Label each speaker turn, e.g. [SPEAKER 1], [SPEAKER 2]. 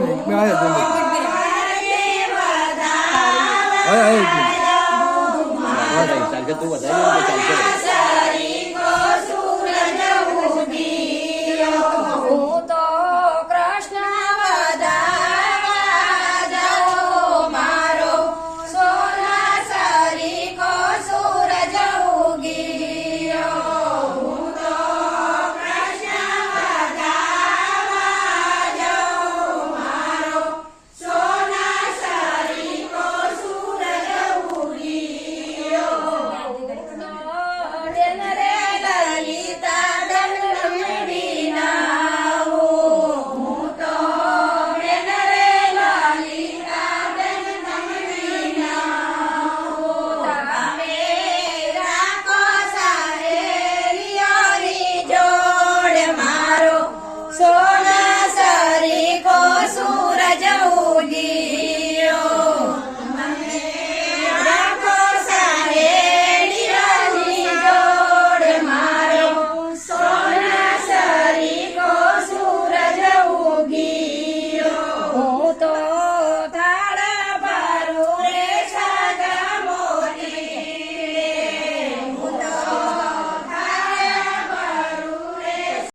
[SPEAKER 1] minute મેં આવ્યા એક મિનિટ
[SPEAKER 2] ચાલશે તું વધારે Só